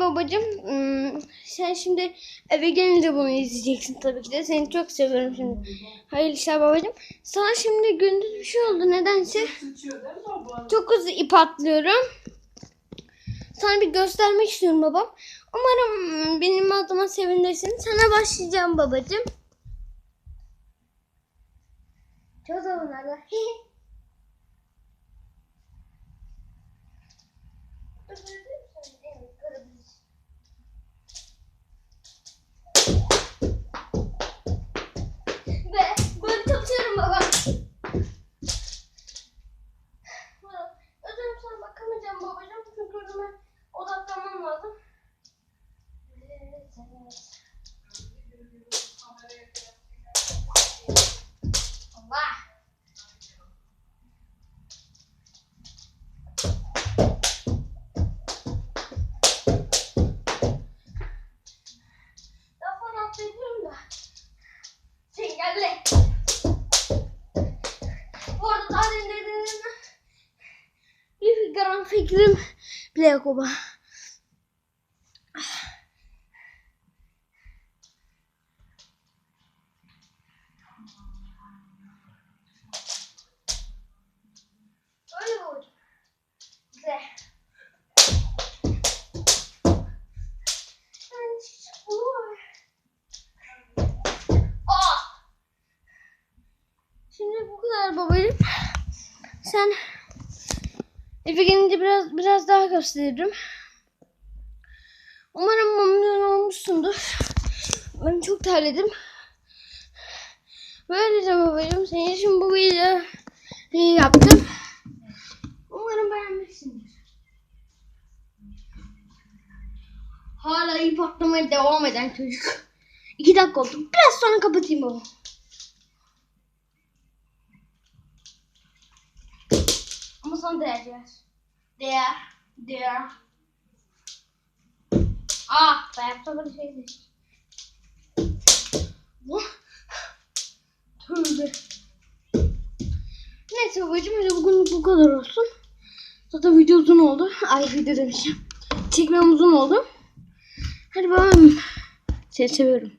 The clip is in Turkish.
babacığım hmm, sen şimdi eve gelince bunu izleyeceksin tabii ki de. Seni çok seviyorum şimdi. Hayırlı işler babacığım. Sana şimdi gündüz bir şey oldu nedense. Çok hızlı ip atlıyorum. Sana bir göstermek istiyorum babam. Umarım benim adıma sevinirsin. Sana başlayacağım babacığım. Çok zamanlarda. Ve bakamayacağım babacığım. Çünkü özüme odaklanmam lazım. Evet, evet. Gram fikrim bile yok baba. Şimdi bu kadar babacığım. Sen eve gelince biraz biraz daha gösteririm. Umarım memnun olmuşsundur. Ben çok terledim. Böylece babacığım senin için bu videoyu yaptım. Umarım beğenmişsindir. Hala ip atlamaya devam eden çocuk. İki dakika oldu. Biraz sonra kapatayım baba. Ama sana değer değer. Değer. Değer. Ah ben yaptım böyle şeydi. Bu. Tövbe. Neyse babacığım hadi bugün bu kadar olsun. Zaten video uzun oldu. Ay video demişim. Çekmem uzun oldu. Hadi babam. Seni seviyorum.